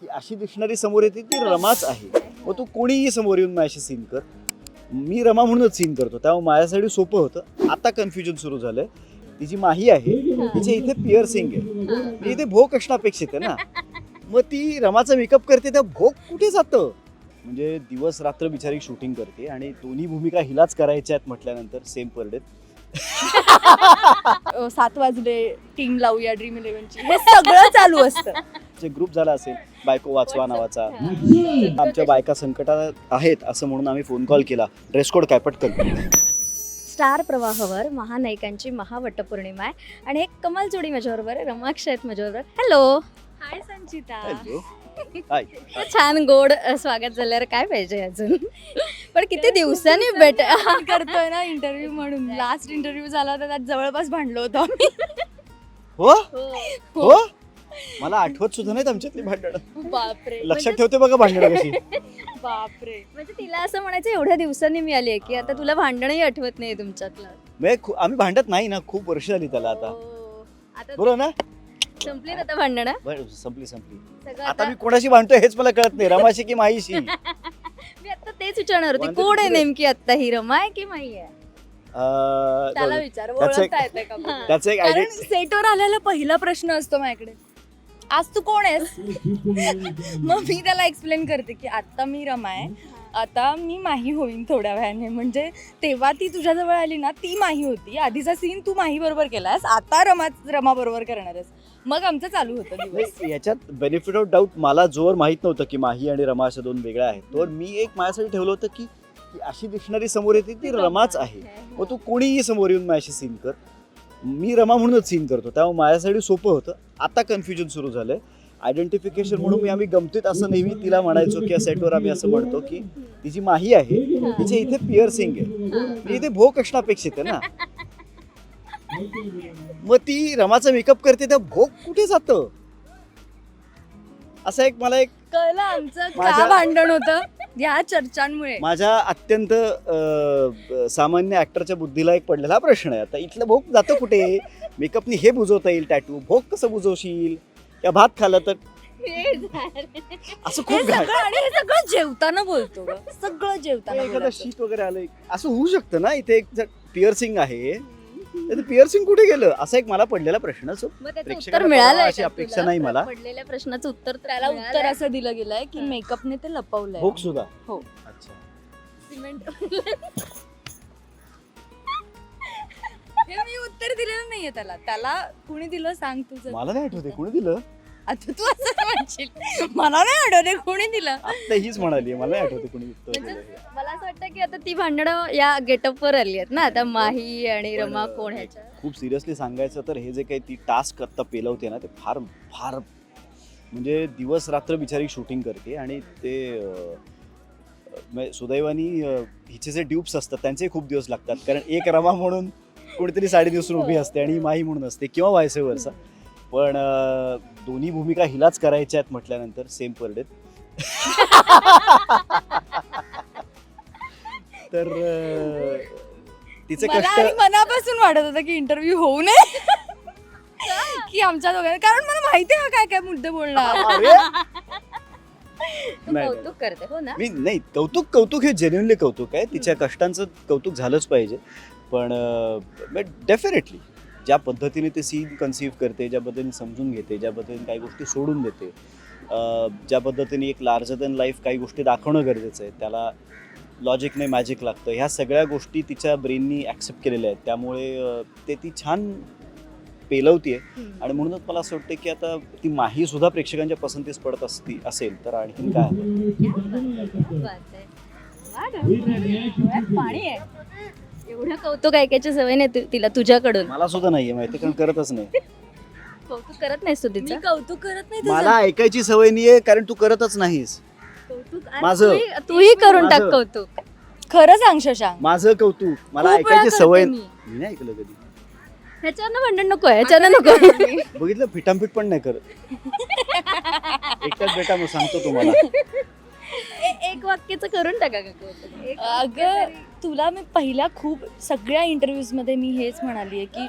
की अशी दिसणारी समोर येते ती रमाच आहे. मग तू कोणीही समोर येऊन माझ्याशी सीन कर. मी रमा म्हणूनच सीन करतो. त्यामुळे माझ्यासाठी सोपं होतं. आता कन्फ्युजन सुरू झालंय. ती जी माही आहे तिचे इथे पिअर्सिंग आहे. मी इथे भोग असणं अपेक्षित आहे ना. मग ती रमाचा मेकअप करते त्या भोग कुठे जातं? म्हणजे दिवस रात्र बिचारी शूटिंग करते आणि दोन्ही भूमिका हिलाच करायच्या आहेत म्हटल्यानंतर सेम पर डे सात वाजले टीम लावूया ड्रीम इलेव्हनची हे सगळं चालू असतं. जे ग्रुप झाला असेल बायको वाचवा नावाचा आमच्या बायका संकटात आहेत असं म्हणून आम्ही फोन कॉल केला. ड्रेस कोड काय पटकन? स्टार प्रवाहावर महानायिकांची महावटपौर्णिमा आहे. आणि एक कमाल जोडी माझ्याबरोबर आहे रमाक्ष आहेत माझ्याबरोबर. हॅलो हाय संचिता. हाय छान गोड अ, स्वागत झाल्यावर काय पाहिजे अजून? पण किती दिवसांनी भेट करतोय ना इंटरव्ह्यू म्हणून. लास्ट इंटरव्ह्यू झाला होता त्यात जवळपास भांडलो होतो आम्ही. हो. हो? मला आठवत सुद्धा नाहीत आमच्यातली भांडणं. बापरे. लक्षात ठेवते बघा भांडणं कशी. बापरे. म्हणजे तिला असं म्हणायचं एवढ्या दिवसांनी मी आली आहे की आता तुला भांडणही आठवत नाही तुमच्यातलं. म्हणजे खू- आम्ही भांडत नाही ना खूप वर्ष झाली त्याला आता. हो. आता बरोबर ना? संपली आता भांडणं? बरं, संपली संपली. सगळं आता आता मी कोणाशी भांडतोय हेच मला कळत नाही रमाशी की माईशी? मी आता तेच विचारणार होती कोण आहे. नेमकी आता ही रमा आहे की माई आहे? अं, त्याला विचार त्याचं एक- ओळखता येते का बघ. त्याचं एक कारण आयडेंट सेटवर आलेला पहिला प्रश्न असतो माझ्याकडे. आज तू कोण आहेस? मग मी त्याला एक्सप्लेन करते की आता मी रमा आहे. आता मी माही होईन थोड्या वेळाने. म्हणजे तेव्हा ती तुझ्याजवळ आली ना ती माही होती. आधीचा सीन तू माही बरोबर केलास. आता रमा रमा बरोबर करणार आहेस. मग आमचं चालू होतं दिवस. याच्यात बेनिफिट ऑफ डाऊट मला जोर माहीत नव्हतं की माही आणि रमा अशा दोन वेगळ्या आहेत. तर मी एक माझ्यासाठी ठेवलं होतं की की अशी दिसणारी समोर येते ती रमाच आहे. मग तू कोणीही समोर येऊन माझ्याशी सीन कर. मी रमा म्हणूनच सीन करतो. त्यामुळे माझ्यासाठी सोपं होतं. आता कन्फ्युजन सुरू झालंय. आयडेंटिफिकेशन म्हणून मी आम्ही गमतीत असं नेहमी तिला म्हणायचो की सेटवर आम्ही असं म्हणतो की ती जी माही आहे तिचे इथे पिअर्सिंग आहे. इथे भोग असणं अपेक्षित आहे ना. मग ती रमाचा मेकअप करते त्या भोग कुठे जातं? असं एक मला एक कळलं आमचं. का भांडण होतं? या चर्चांमुळे. माझ्या अत्यंत अ, सामान्य ऍक्टरच्या बुद्धीला एक पडलेला प्रश्न आहे. आता इथलं भोग जातं कुठे? मेकअपनी हे बुजवता येईल टॅटू भोग कसं बुजवशील? या भात खाल्लं तर? असं हे खूप घाण. सगळं आणि हे सगळं जेवताना बोलतो ग. सगळं जेवताना एखादा. शीत वगैरे आलं असं होऊ शकतं ना? इथे एक पिअर्सिंग आहे. पिअर्सिंग कुठे गेलं? असा एक मला पडलेला प्रश्न सो मग त्याचं प्रेक्षकांना उत्तर मिळालंय अशी अपेक्षा? नाही मला. पडलेल्या प्रश्नाचं उत्तर तर त्याला उत्तर? असं दिलं गेलंय की मेकअपने ते लपवलंय. भोग सुद्धा? हो. अच्छा. सिमेंट हे मी उत्तर दिलेलं नाहीये त्याला. त्याला कुणी दिलं? सांग तुझं मला नाही आठवते कोणी दिलं? आता तू असं म्हणशील. मला नाही आठवते कोणी दिलं? आता हीच म्हणाली मला नाही आठवते कोणी उत्तर म्हणजे दिलं मला असं वाटतं की आता ती भांडणं या गेटअपवर आली आहेत ना आता माही आणि रमा कोण अं, ह्याच्या खूप सिरियसली सांगायचं तर हे जे काही ती टास्क आत्ता पेलवते ना ते फार फार म्हणजे दिवस रात्र बिचारी शूटिंग करते आणि ते अं, म्हणजे सुदैवानी अं, हिचे जे ड्यूप्स असतात त्यांचे खूप दिवस लागतात. कारण एक रमा म्हणून कोणीतरी साडी दिवसून उभी असते आणि ही माही म्हणून असते किंवा व्हायसे वरसा पण दोन्ही भूमिका हिलाच करायच्या आहेत म्हटल्यानंतर सेम पर डे तर तिचे मला कष्ट आणि मनापासून वाटत होतं की इंटरव्ह्यू होऊ नये. की आमच्या दोघांना कारण मला माहिती आहे हा काय काय मुद्दे बोलणार. अरे! तू नाही, कौतुक करते हो ना? मी नाही कौतुक कौतुक हे जेन्युनली कौतुक आहे. तिच्या कष्टांचं कौतुक झालंच पाहिजे. पण डेफिनेटली ज्या पद्धतीने ते सीन कन्सिव्ह करते ज्या पद्धतीने समजून घेते ज्या पद्धतीने काही गोष्टी सोडून देते ज्या पद्धतीने एक लार्जर दॅन लाईफ काही गोष्टी दाखवणं गरजेचं आहे त्याला लॉजिक नाही मॅजिक लागतं. ह्या सगळ्या गोष्टी तिच्या ब्रेननी ॲक्सेप्ट केलेल्या आहेत. त्यामुळे ते ती छान पेलवतीये. आणि म्हणूनच मला असं वाटतं की आता ती माही सुद्धा प्रेक्षकांच्या पसंतीस पडत असती असेल तर आणखीन काय? पाणी आहे. एवढं कौतुक ऐकायची सवय नाही तु- तिला तुझ्याकडून. मला सुद्धा नाहीये माहिती कारण करतच नाही. कौतुक करत नाहीस तू मी तिचं? कौतुक करत नाही. मला ऐकायची सवय नाहीये कारण तू करतच नाहीस. कौतुक अरे माझं- तूही- तूही करून टाक माझं- कौतुक. खरं सांग शशांक. माझं कौतुक मला खूप वेळा ऐकायची करते सवय मी. मी नाही ऐकलं कधी. ह्याच्यानं भांडण नको ह्याच्यानं नको बघितलं फिटामफिट पण नाही करत. एकटाच बेटा मग सांगतो तुम्हाला. ए- एक वाक्याचं करून टाका का कौतुक एक वाक्य अगं तरी. तुला मी पहिल्या खूप सगळ्या इंटरव्ह्यूजमध्ये मी हेच म्हणाली आहे की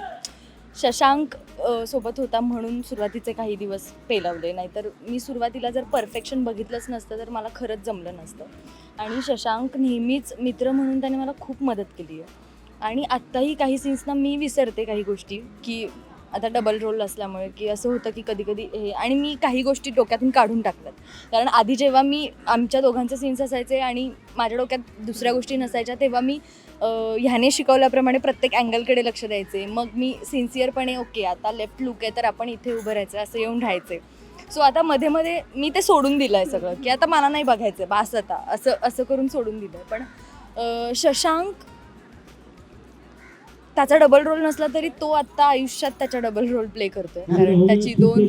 शशांक अ, सोबत होता म्हणून सुरुवातीचे काही दिवस पेलवले. नाहीतर मी सुरुवातीला जर परफेक्शन बघितलंच नसतं तर मला खरंच जमलं नसतं. आणि शशांक नेहमीच मित्र म्हणून त्याने मला खूप मदत केली आहे आणि आत्ताही काही सीन्सना मी विसरते काही गोष्टी की आता डबल रोल असल्यामुळे की असं होतं की कधी कधी हे आणि मी काही गोष्टी डोक्यातून काढून टाकतात. कारण आधी जेव्हा मी आमच्या दोघांचे सीन्स असायचे आणि माझ्या डोक्यात दुसऱ्या गोष्टी नसायच्या तेव्हा मी ह्याने शिकवल्याप्रमाणे प्रत्येक अँगलकडे लक्ष द्यायचे. मग मी सिन्सिअरपणे ओके आता लेफ्ट लुक आहे तर आपण इथे उभं राहायचं असं येऊन राहायचे. सो आता मध्ये मध्ये मी ते सोडून दिलं आहे सगळं की आता मला नाही बघायचं बास आता असं असं करून सोडून दिलं आहे पण शशांक त्याचा डबल रोल नसला तरी तो आत्ता आयुष्यात त्याचा डबल रोल प्ले करतोय. कारण त्याची दोन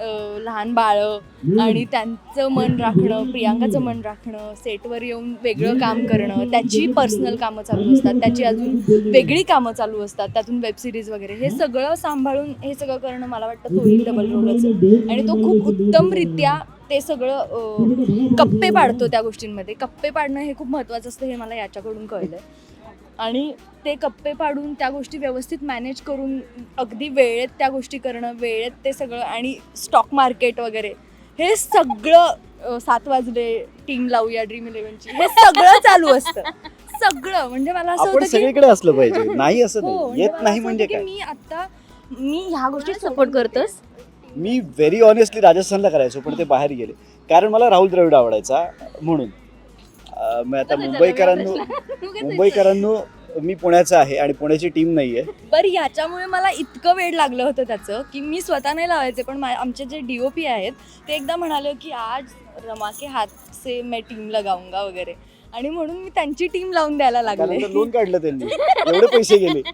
अ, लहान बाळं आणि त्यांचं मन राखणं प्रियांकाचं मन राखणं सेटवर येऊन वेगळं काम करणं त्याची पर्सनल कामं चालू असतात त्याची अजून वेगळी कामं चालू असतात त्यातून वेब सिरीज वगैरे. हे सगळं सांभाळून हे सगळं करणं मला वाटतं तोही डबल रोलच आणि तो खूप उत्तमरित्या ते सगळं अ, कप्पे पाडतो त्या गोष्टींमध्ये. कप्पे पाडणं हे खूप महत्त्वाचं असतं हे मला याच्याकडून कळलं आणि ते कप्पे पाडून त्या गोष्टी व्यवस्थित मॅनेज करून अगदी वेळेत त्या गोष्टी करणं वेळेत ते सगळं आणि स्टॉक मार्केट वगैरे हे सगळं सात वाजले टीम लावूया ड्रीम इलेव्हनची हे सगळं चालू असतं. सगळं. म्हणजे मला असं होतं की सगळीकडे असलं पाहिजे. नाही असं हो, नाही. म्हणजे येत नाही असं म्हणजे काय? मी आता मी ह्या गोष्टी सपोर्ट करतोस? मी व्हेरी ऑनेस्टली राजस्थानला करायचो पण ते बाहेर गेले. कारण मला राहुल द्रविड आवडायचा म्हणून. मग आता मुंबईकरांनो मुंबईकरांनो मी पुण्याचा आहे आणि पुण्याची टीम नाही आहे बरं याच्यामुळे मला इतकं वेळ लागलं होतं त्याचं की मी स्वतः नाही लावायचे पण मा- आमचे जे डी ओ पी आहेत ते एकदा म्हणाले की आज रमा के हात से मैं टीम लगाऊंगा वगैरे. आणि म्हणून मी त्यांची टीम लावून द्यायला लागले. लोन काढलं त्यांनी. एवढे पैसे गेले.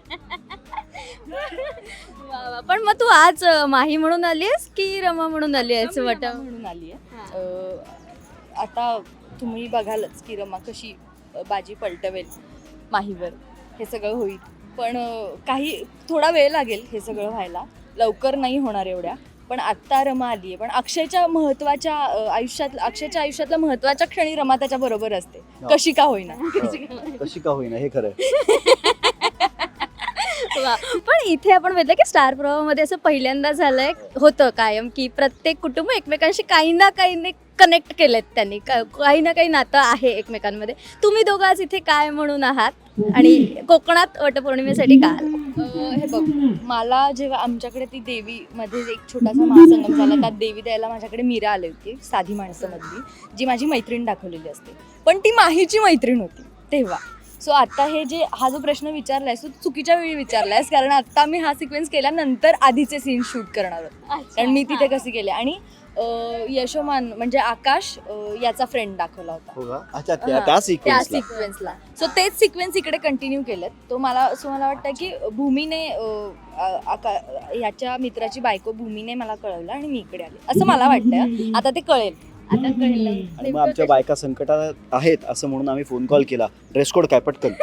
वा वा. पण मग तू आज अ, माही म्हणून आली आहेस की रमा म्हणून आली आहेस वाट म्हणून आली आहे आता तुम्ही बघालच की रमा कशी बाजी पलटवेल माहीवर हे सगळं होईल. पण काही थोडा वेळ लागेल हे सगळं व्हायला. लवकर नाही होणार एवढ्या. पण आत्ता रमा आली आहे पण अक्षयच्या महत्त्वाच्या अ, आयुष्यात अक्षयच्या आयुष्यातल्या महत्त्वाच्या क्षणी रमा त्याच्या बरोबर असते. कशी का होईना. कशी का होईना हे खरं आहे. वा. पण इथे आपण बघितलं की स्टार प्रवाहामध्ये असं पहिल्यांदा झालंय होतं कायम की प्रत्येक कुटुंब एकमेकांशी काही ना काही कनेक्ट केलेत त्यांनी. का- काही ना काही नातं आहे एकमेकांमध्ये. तुम्ही दोघं आज इथे काय म्हणून आहात? आणि कोकणात वटपौर्णिमेसाठी का आलात? हे बघ मला जेव्हा आमच्याकडे ती देवी मध्ये एक छोटासा महासंगम झाला त्यात देवी द्यायला माझ्याकडे मीरा आली होती साधी माणसामधली जी माझी मैत्रीण दाखवलेली असते. पण ती माहीची मैत्रीण होती तेव्हा. सो आता हे जे हा जो प्रश्न विचारलायस तो चुकीच्या वेळी विचारलायस कारण आता मी हा सिक्वेन्स केल्यानंतर आधीचे सीन शूट करणार होते. कारण मी तिथे कसे केले आणि यशोमान म्हणजे आकाश याचा फ्रेंड दाखवला होता. हो का? अच्छा त्या सिक्वेन्सला सो तेच सिक्वेन्स इकडे कंटिन्यू केलेत. तो मला सो मला वाटतं की भूमीने याच्या मित्राची बायको भूमीने मला कळवलं आणि मी इकडे आले. असं मला वाटतं. आता ते कळेल. आता कळलं. आमच्या बायका संकटात आहेत असं म्हणून आम्ही फोन कॉल केला. ड्रेस कोड काय पटकन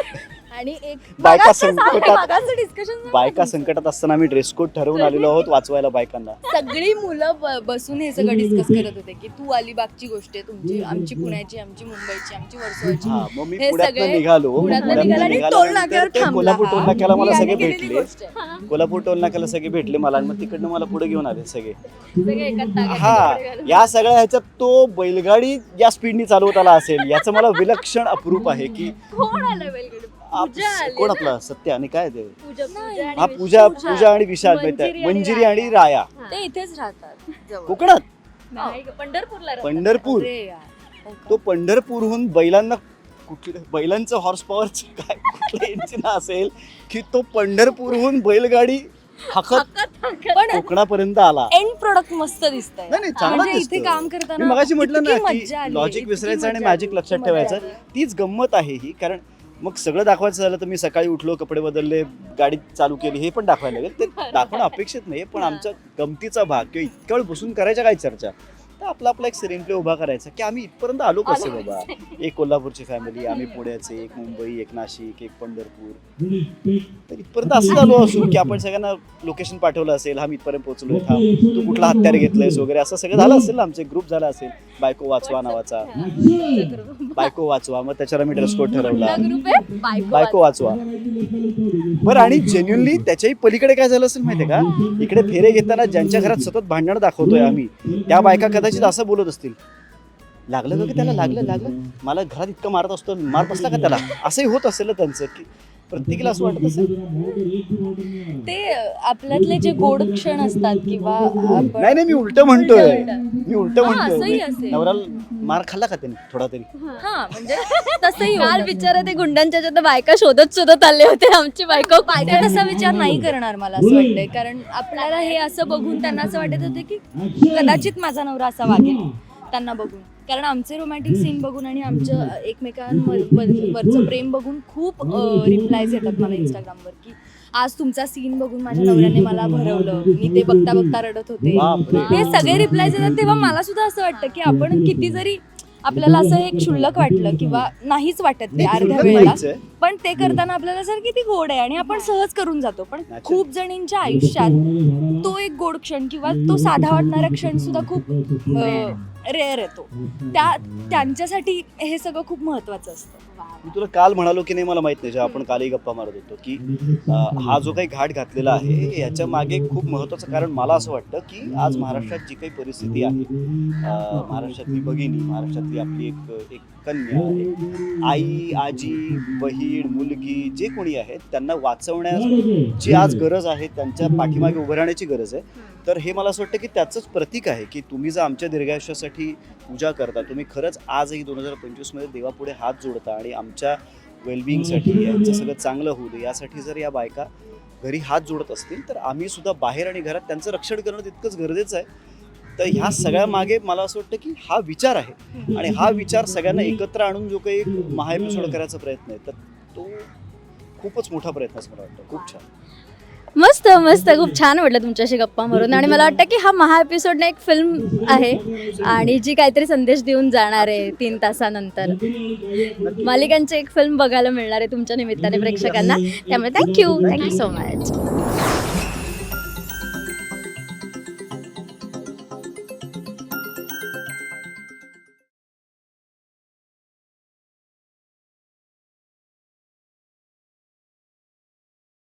आणि एक बायका मागासचं सांग, संकटात- मागासचं discussion झालं बायका. संकटात असताना आम्ही ड्रेस कोड ठरवून आलेलो आहोत वाचवायला बायकांना सगळी मुलं ब- बसून हे सगळं डिस्कस करत होते की तू अलिबागची गोष्ट आहे तुमची आमची पुण्याची आमची मुंबईची आमची वर्सोवाची हा मग मी हे पुण्यातनं सगळे निघालो पुण्यातनं पुण्यातनं निघाला आणि निघाल्यानंतर टोल नाक्यावर ते थांबला कोल्हापूर टोल. नाक्याला मला सगळे केलेली भेटले गोष्ट आहे. कोल्हापूर टोल नाक्याला सगळे भेटले मला आणि मग तिकडनं मला पुढे घेऊन आले सगळे सगळे एकाच तागाचे हा. या सगळ्या ह्याच्यात तो बैलगाडी या स्पीडनी चालवत आला असेल याचं मला विलक्षण अप्रूप आहे की कोण आलं बैलगाडी आप- पूजा आली कोण ना? आपला सत्य आणि काय ते पूजा पूजा आणि हा विष्णू. पूजा पूजा आणि विशाल मंजिरी आणि मंजिरी राया. आणि राया हा. ते इथेच राहतात जवळ. कोकणात नाही ग, पंढरपूरला राहतात. पंढरपूर अरे यार. हो का? तो पंढरपूरहून बैलांना कुठलं बैलांचं हॉर्स पॉवर काय कुठलं असेल की तो पंढरपूरहून बैलगाडी हाकत. पण कोकणापर्यंत आला एंड प्रोडक्ट मस्त दिसतंय नाही नाही चांगला म्हणजे इथे दिसतो. काम करताना मगाशी म्हटलं ना इतकी की आली, लॉजिक इतकी विसरायचं आणि मॅजिक आली, लक्षात ठेवायचं. तीच गंमत आहे ही कारण मग सगळं दाखवायचं झालं तर मी सकाळी उठलो कपडे बदलले गाडी चालू केली हे पण दाखवायला लागेल ते दाखवणं अपेक्षित नाही पण आमच्या गमतीचा भाग किंवा इतक्या वेळ बसून करायच्या काय चर्चा तर आपला आपला एक स्क्रीन प्ले उभा करायचा की आम्ही इथपर्यंत आलो कसे आलो बाबा एक कोल्हापूरची फॅमिली आम्ही पुण्याचे एक मुंबई एक नाशिक एक पंढरपूर. तर इथपर्यंत असं झालो असू की आपण सगळ्यांना लोकेशन पाठवलं असेल हा मी इथपर्यंत पोहोचलोय हा तू कुठला हत्यार घेतलंयस वगैरे असं सगळं झालं असेल ना आमचे ग्रुप झाला असेल. बायको वाचवा नावाचा. बायको वाचवा मग त्याच्यावर आम्ही ड्रेस कोड ठरवला. ग्रुप आहे? बायको बायको वाचवा. बरं आणि जेन्युनली त्याच्याही पलीकडे काय झालं असेल माहितीये का? इकडे फेरे घेताना ज्यांच्या घरात सतत भांडण दाखवतोय आम्ही त्या बायका कदाचित असं बोलत असतील. लागलं का की त्याला? लागलं लागलं. मला घरात इतकं मारत असतो मार बसला का त्याला? असंही होत असेल ना त्यांचं की प्रत्येकीला असं वाटत असेल. ते आपल्यातले जे गोड क्षण असतात किंवा नाही नाही मी उलट म्हणतोय. मी उलट हा, म्हणतोय. नवऱ्याला मार खाल्ला का त्याने? थोडा तरी. हा म्हणजे तसंही काल होतं. बिचारा ते गुंडांच्या ह्याच्यात बायका शोधत शोधत आले होते आमची बायको बायका तसा विचार नाही करणार मला असं वाटतंय. कारण आपल्याला हे असं बघून त्यांना असं वाटत होते की कदाचित माझा नवरा असा वागेल. त्यांना बघून कारण आमचे रोमॅन्टिक सीन बघून आणि आमचं एकमेकांवरचं प्रेम बघून खूप रिप्लायज येतात मला इंस्टाग्रामवर की आज तुमचा सीन बघून माझ्या नवऱ्याने मला भरवलं मी ते बघता बघता रडत होते. हे सगळे रिप्लायज येतात तेव्हा मला सुद्धा असं वाटतं की आपण किती जरी आपल्याला असं एक क्षुल्लक वाटलं किंवा नाहीच वाटत ते अर्ध्या वेळेला. पण ते करताना आपल्याला सर किती गोड आहे आणि आपण सहज करून जातो पण. खूप जणींच्या आयुष्यात तो एक गोड क्षण किंवा तो साधा वाटणारा क्षण सुद्धा खूप रेअर येतो. त्या त्यांच्यासाठी हे सगळं खूप महत्वाचं असतं. मी तुला काल म्हणालो की नाही मला माहीत नाही जेव्हा आपण कालही गप्पा मारत होतो की हा जो काही घाट घातलेला आहे याच्या मागे खूप महत्वाचं कारण मला असं वाटतं की आज महाराष्ट्रात जी काही परिस्थिती आहे महाराष्ट्रातली भगिनी महाराष्ट्रातली आपली एक एक कन्या एक आई आजी बहीण मुलगी जे कोणी आहेत त्यांना वाचवण्याची आज गरज आहे त्यांच्या पाठीमागे उभं राहण्याची गरज आहे. तर हे मला असं वाटतं की त्याचंच प्रतीक आहे की तुम्ही जर आमच्या दीर्घायुष्यासाठी पूजा करता तुम्ही खरंच आजही दोन हजार पंचवीसमध्ये देवापुढे हात जोडता आणि आमच्या वेलबिईंगसाठी यांचं सगळं चांगलं होऊ दे यासाठी जर या बायका घरी हात जोडत असतील तर आम्ही सुद्धा बाहेर आणि घरात त्यांचं रक्षण करणं तितकंच गरजेचं आहे. तर ह्या सगळ्या मागे मला असं वाटतं की हा विचार आहे आणि हा विचार सगळ्यांना एकत्र आणून जो काही एक महाएपिसोड करायचा प्रयत्न आहे तर तो खूपच मोठा प्रयत्न असं मला वाटतं. खूप छान. मस्त मस्त. खूप छान वाटलं तुमच्याशी गप्पा मारून. आणि मला वाटतं की हा महा एपिसोड एक फिल्म आहे. आणि जी काहीतरी संदेश देऊन जाणार आहे तीन तासानंतर. मालिकांची एक फिल्म बघायला मिळणार आहे तुमच्या निमित्ताने प्रेक्षकांना. त्यामुळे थँक्यू थँक्यू सो मच